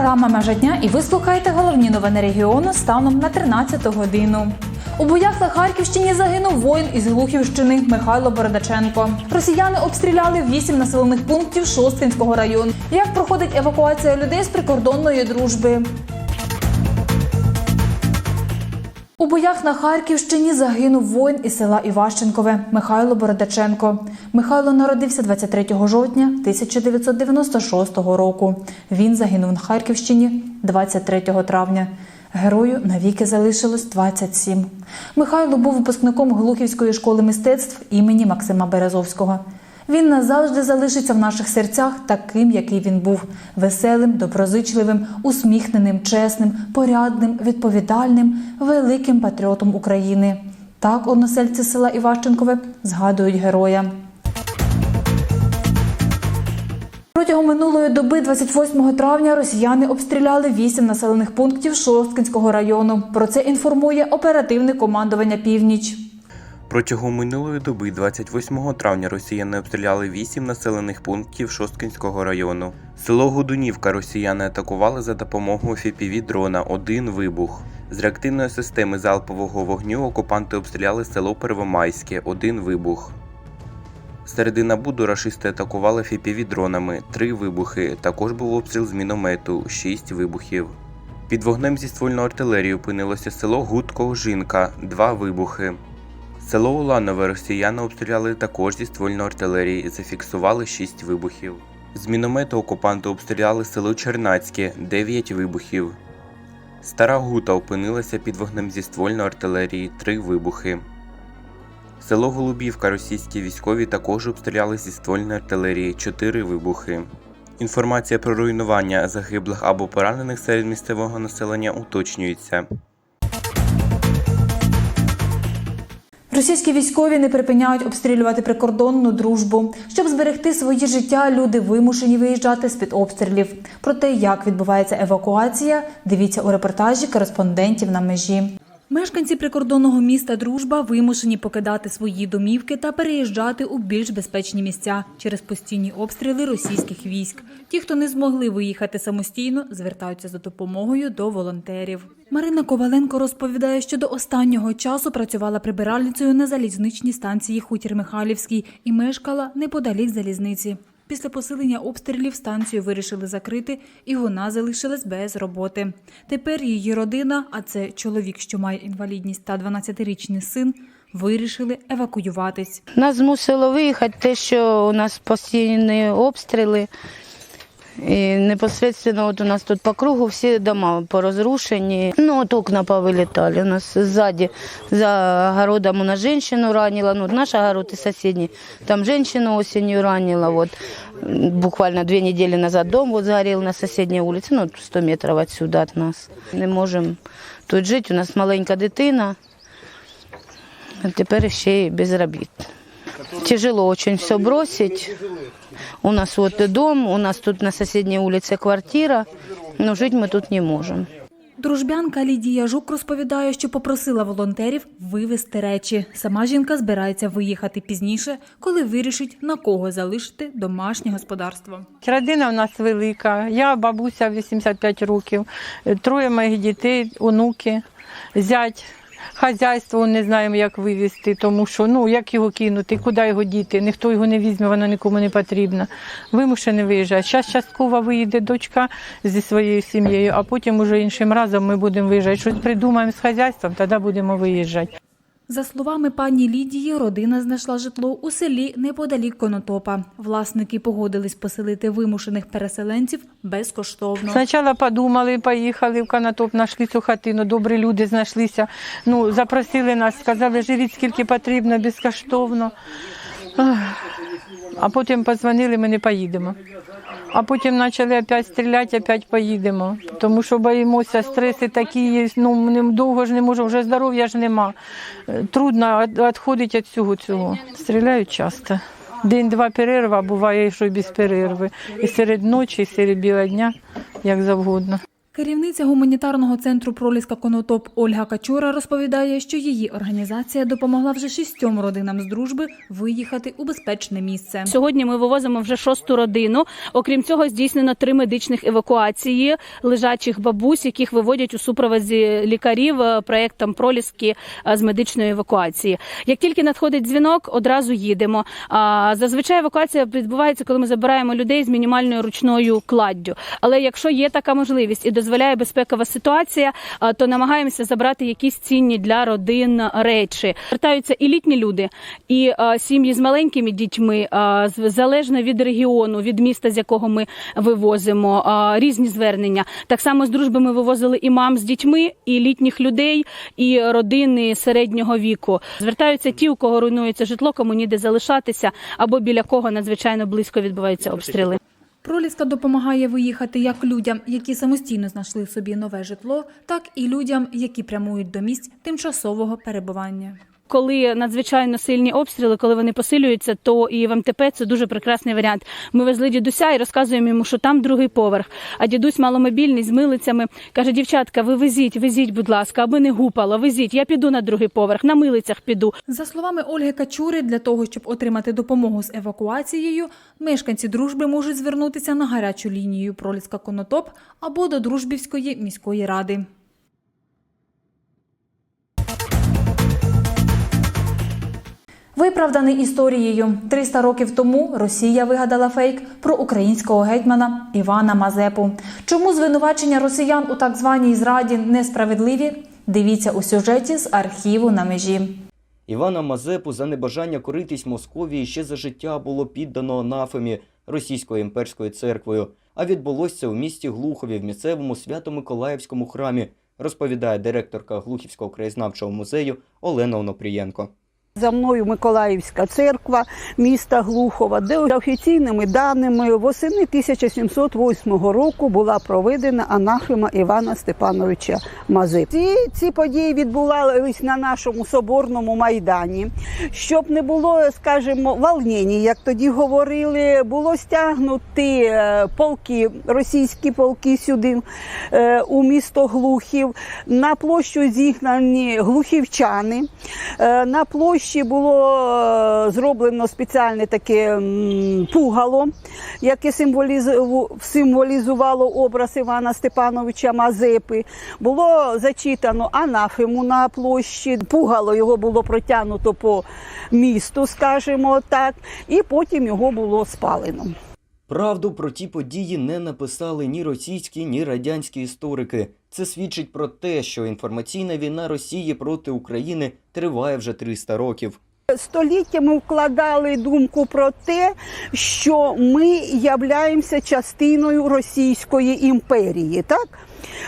програма Межа дня і ви слухаєте головні новини регіону станом на 13 годину. У боях на Харківщині загинув воїн із Глухівщини Михайло Бородаченко. Росіяни обстріляли вісім населених пунктів Шосткинського району. Як проходить евакуація людей з прикордонної дружби? У боях на Харківщині загинув воїн із села Іващенкове Михайло Бородаченко. Михайло народився 23 жовтня 1996 року. Він загинув на Харківщині 23 травня. Герою навіки залишилось 27. Михайло був випускником Глухівської школи мистецтв імені Максима Березовського. Він назавжди залишиться в наших серцях таким, який він був веселим, доброзичливим, усміхненим, чесним, порядним, відповідальним, великим патріотом України. Так односельці села Іващенкове згадують героя. Протягом минулої доби, 28 травня, росіяни обстріляли вісім населених пунктів Шосткинського району. Про це інформує оперативне командування Північ. Протягом минулої доби, 28 травня, росіяни обстріляли 8 населених пунктів Шосткинського району. Село Гудунівка росіяни атакували за допомогою fpv дрона один вибух. З реактивної системи залпового вогню окупанти обстріляли село Первомайське один вибух. Середина Буду рашисти атакували fpv дронами три вибухи. Також був обстріл з міномету 6 вибухів. Під вогнем зі ствольної артилерії опинилося село Гудко-Жінка, два вибухи. Село Уланове росіяни обстріляли також зі ствольної артилерії і зафіксували 6 вибухів. З міномету окупанти обстріляли село Чернацьке 9 вибухів. Стара Гута опинилася під вогнем зі ствольної артилерії 3 вибухи. Село Голубівка російські військові також обстріляли зі ствольної артилерії 4 вибухи. Інформація про руйнування загиблих або поранених серед місцевого населення уточнюється. Російські військові не припиняють обстрілювати прикордонну дружбу. Щоб зберегти свої життя, люди вимушені виїжджати з під обстрілів. Про те, як відбувається евакуація, дивіться у репортажі кореспондентів на межі. Мешканці прикордонного міста Дружба вимушені покидати свої домівки та переїжджати у більш безпечні місця через постійні обстріли російських військ. Ті, хто не змогли виїхати самостійно, звертаються за допомогою до волонтерів. Марина Коваленко розповідає, що до останнього часу працювала прибиральницею на залізничній станції Хутір Михайлівський і мешкала неподалік залізниці. Після посилення обстрілів станцію вирішили закрити, і вона залишилась без роботи. Тепер її родина, а це чоловік, що має інвалідність та 12-річний син, вирішили евакуюватись. Нас змусило виїхати те, що у нас постійні обстріли. І непосредственно от у нас тут по кругу всі дома порозрушені. Ну, от окна повилітали. У нас сзади за огородом у нас женщину ранила. Ну, наш огород и соседний. Там женщину осенью ранила. Вот. Буквально две недели назад дом вот сгорел на соседней улице, ну, 100 метров отсюда от нас. Не можемо тут жити. У нас маленька дитина. А тепер ще й без робіт. Тяжело очень все бросить. У нас вот дом, у нас тут на соседней улице квартира, но жить мы тут не можем. Дружбянка Лідія Жук розповідає, що попросила волонтерів вивезти речі. Сама жінка збирається виїхати пізніше, коли вирішить на кого залишити домашнє господарство. Родина в нас велика. Я бабуся 85 років, троє моїх дітей, онуки, зять. Хазяйство не знаємо, як вивезти, тому що ну як його кинути, куди його діти, ніхто його не візьме, воно нікому не потрібно. Вимушений виїжджати. Зараз частково виїде дочка зі своєю сім'єю, а потім уже іншим разом ми будемо виїжджати. Щось придумаємо з хазяйством, тоді будемо виїжджати. За словами пані Лідії, родина знайшла житло у селі неподалік Конотопа. Власники погодились поселити вимушених переселенців безкоштовно. Спочатку подумали, поїхали в Канатоп, знайшли цю хатину, добрі люди знайшлися. Ну, запросили нас, сказали, живіть скільки потрібно, безкоштовно. А потім позвонили, ми не поїдемо. А потім почали опять стріляти, опять поїдемо. Тому що боїмося, стреси такі є, ну довго ж не можемо, вже здоров'я ж нема. Е, Трудно відходити від цього цього. Стріляють часто. День-два перерва, буває, що і без перерви. І серед ночі, і серед біла дня, як завгодно. Керівниця гуманітарного центру Проліска Конотоп Ольга Качура розповідає, що її організація допомогла вже шістьом родинам з дружби виїхати у безпечне місце. Сьогодні ми вивозимо вже шосту родину. Окрім цього, здійснено три медичних евакуації лежачих бабусь, яких виводять у супроводі лікарів е, проектом проліски е, з медичної евакуації. Як тільки надходить дзвінок, одразу їдемо. Зазвичай евакуація відбувається, коли ми забираємо людей з мінімальною ручною кладдю. Але якщо є така можливість і дозволяє безпекова ситуація, то намагаємося забрати якісь цінні для родин речі. Звертаються і літні люди, і сім'ї з маленькими дітьми, залежно від регіону, від міста, з якого ми вивозимо, різні звернення. Так само з дружби ми вивозили і мам з дітьми, і літніх людей, і родини середнього віку. Звертаються ті, у кого руйнується житло, кому ніде залишатися, або біля кого надзвичайно близько відбуваються обстріли. Проліска допомагає виїхати як людям, які самостійно знайшли собі нове житло, так і людям, які прямують до місць тимчасового перебування. Коли надзвичайно сильні обстріли, коли вони посилюються, то і в МТП це дуже прекрасний варіант. Ми везли дідуся і розказуємо йому, що там другий поверх. А дідусь маломобільний з милицями каже: дівчатка, ви везіть, везіть, будь ласка, аби не гупало, везіть. Я піду на другий поверх, на милицях піду. За словами Ольги Качури, для того, щоб отримати допомогу з евакуацією, мешканці дружби можуть звернутися на гарячу лінію Проліска Конотоп або до Дружбівської міської ради. Виправданий історією 300 років тому Росія вигадала фейк про українського гетьмана Івана Мазепу. Чому звинувачення росіян у так званій зраді несправедливі? Дивіться у сюжеті з архіву на межі. Івана Мазепу за небажання коритись Московії ще за життя було піддано анафемі Російською імперською церквою, а відбулося це у місті Глухові в місцевому Свято-Миколаївському храмі, розповідає директорка Глухівського краєзнавчого музею Олена Онопрієнко. За мною Миколаївська церква міста Глухова, де офіційними даними восени 1708 року була проведена анафема Івана Степановича Мази. Ці, ці події відбувались на нашому соборному майдані. Щоб не було, скажімо, волнені, як тоді говорили, було стягнути е, полки, російські полки сюди е, у місто Глухів. На площу зігнані глухівчани. Е, На площі було е, зроблено спеціальне таке пугало, яке символізувало образ Івана Степановича Мазепи. Було зачитано анафему на площі. Пугало його було протягнуто по місту, скажімо так, і потім його було спалено. Правду про ті події не написали ні російські, ні радянські історики. Це свідчить про те, що інформаційна війна Росії проти України триває вже 300 років. Століттями вкладали думку про те, що ми являємося частиною Російської імперії, так?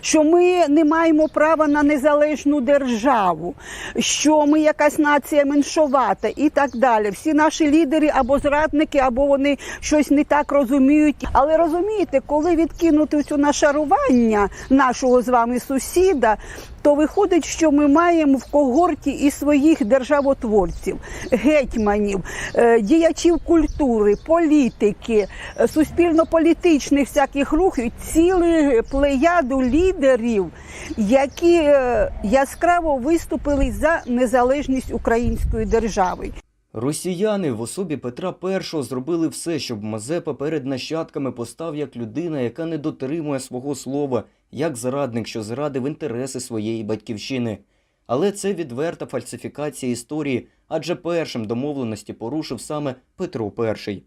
Що ми не маємо права на незалежну державу, що ми якась нація меншовата і так далі. Всі наші лідери або зрадники, або вони щось не так розуміють. Але розумієте, коли відкинути цю нашарування нашого з вами сусіда, то виходить, що ми маємо в когорті і своїх державотворців, гетьманів, е, діячів культури, політики, е, суспільно-політичних всяких рухів, цілу плеяду лідерів, які е, яскраво виступили за незалежність української держави. Росіяни в особі Петра І зробили все, щоб Мазепа перед нащадками постав як людина, яка не дотримує свого слова, як зрадник, що зрадив інтереси своєї батьківщини. Але це відверта фальсифікація історії, адже першим домовленості порушив саме Петро І.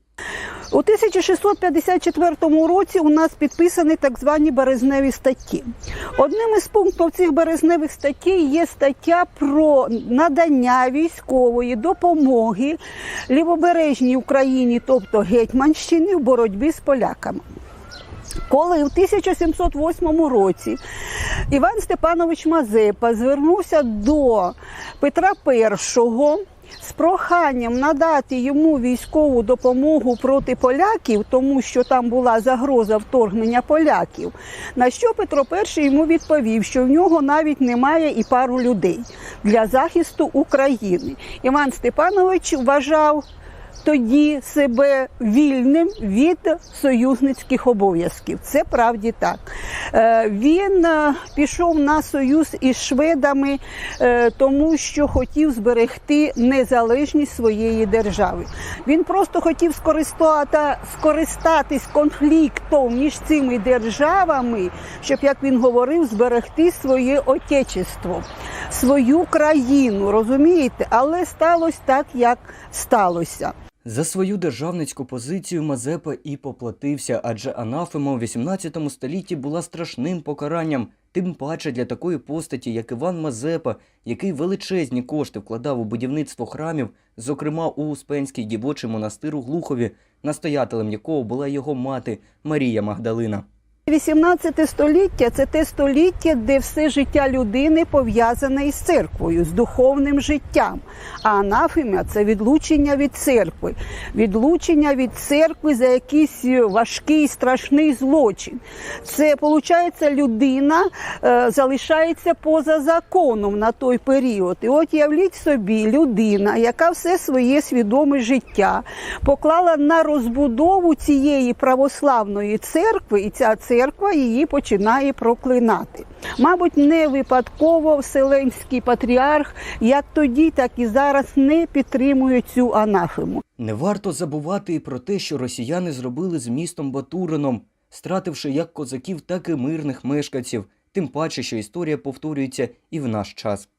У 1654 році у нас підписані так звані березневі статті. Одним із пунктів цих березневих статей є стаття про надання військової допомоги лівобережній Україні, тобто Гетьманщині, в боротьбі з поляками. Коли в 1708 році Іван Степанович Мазепа звернувся до Петра І з проханням надати йому військову допомогу проти поляків, тому що там була загроза вторгнення поляків. На що Петро І йому відповів, що в нього навіть немає і пару людей для захисту України. Іван Степанович вважав тоді себе вільним від союзницьких обов'язків. Це правді так. Е, Він е, пішов на союз із шведами, е, тому що хотів зберегти незалежність своєї держави. Він просто хотів скористатись конфліктом між цими державами, щоб, як він говорив, зберегти своє отечество, свою країну, розумієте? Але сталося так, як сталося. За свою державницьку позицію Мазепа і поплатився, адже анафема у 18 столітті була страшним покаранням, тим паче для такої постаті, як Іван Мазепа, який величезні кошти вкладав у будівництво храмів, зокрема у Успенський дівочий монастир у Глухові, настоятелем якого була його мати Марія Магдалина. 18 століття це те століття, де все життя людини пов'язане із церквою, з духовним життям. А анафема це відлучення від церкви, відлучення від церкви за якийсь важкий страшний злочин. Це виходить, людина е, залишається поза законом на той період. І от явліть собі людина, яка все своє свідоме життя поклала на розбудову цієї православної церкви, і ця церква її починає проклинати. Мабуть, не випадково Вселенський патріарх як тоді, так і зараз не підтримує цю анафему. Не варто забувати і про те, що росіяни зробили з містом Батурином, стративши як козаків, так і мирних мешканців, тим паче, що історія повторюється і в наш час.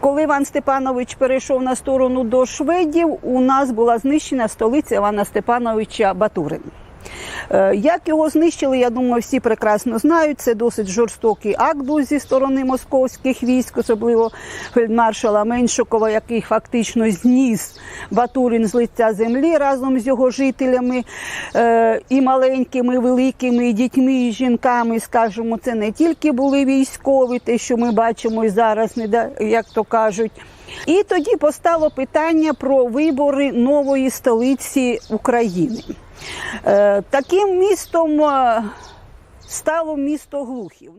Коли Іван Степанович перейшов на сторону до шведів, у нас була знищена столиця Івана Степановича Батурин. Е, Як його знищили, я думаю, всі прекрасно знають. Це досить жорстокий акт був зі сторони московських військ, особливо фельдмаршала Меншикова, який фактично зніс Батурин з лиця землі разом з його жителями е, і маленькими, і великими, і дітьми, і жінками. Скажімо, це не тільки були військові, те, що ми бачимо і зараз, як то кажуть. І тоді постало питання про вибори нової столиці України. Е, Таким містом е, стало місто Глухів.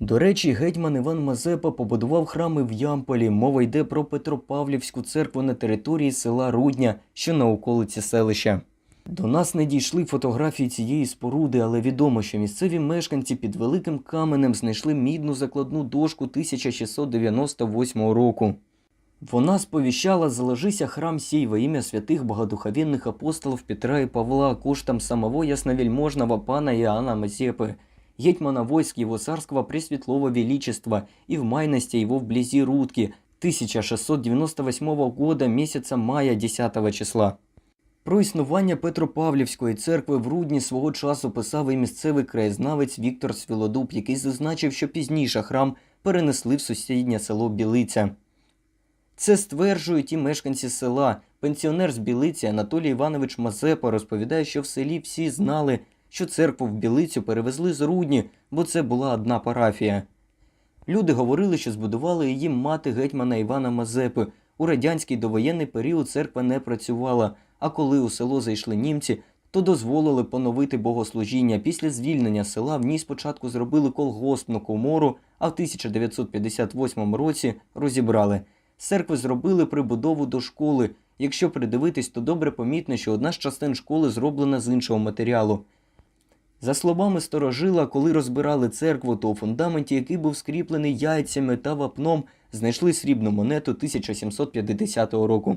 До речі, гетьман Іван Мазепа побудував храми в Ямполі. Мова йде про Петропавлівську церкву на території села Рудня, що на околиці селища. До нас не дійшли фотографії цієї споруди, але відомо, що місцеві мешканці під великим каменем знайшли мідну закладну дошку 1698 року. Вона сповіщала «Заложися храм сей во ім'я святих богодуховенних апостолів Петра і Павла коштом самого ясновельможного пана Иоанна Мазепы, гетьмана войск его царского пресветлого величества и в майности его вблизи Рудки 1698 года месяца мая 10 числа. Про існування Петропавлівської церкви в Рудні свого часу писав і місцевий краєзнавець Віктор Свілодуб, який зазначив, що пізніше храм перенесли в сусіднє село Білиця. Це стверджують і мешканці села. Пенсіонер з Білиці Анатолій Іванович Мазепа розповідає, що в селі всі знали, що церкву в Білицю перевезли з Рудні, бо це була одна парафія. Люди говорили, що збудували її мати гетьмана Івана Мазепи. У радянський довоєнний період церква не працювала, а коли у село зайшли німці, то дозволили поновити богослужіння. Після звільнення села в ній спочатку зробили колгоспну комору, а в 1958 році розібрали. Церкви зробили прибудову до школи. Якщо придивитись, то добре помітно, що одна з частин школи зроблена з іншого матеріалу. За словами сторожила, коли розбирали церкву, то у фундаменті, який був скріплений яйцями та вапном, знайшли срібну монету 1750 року.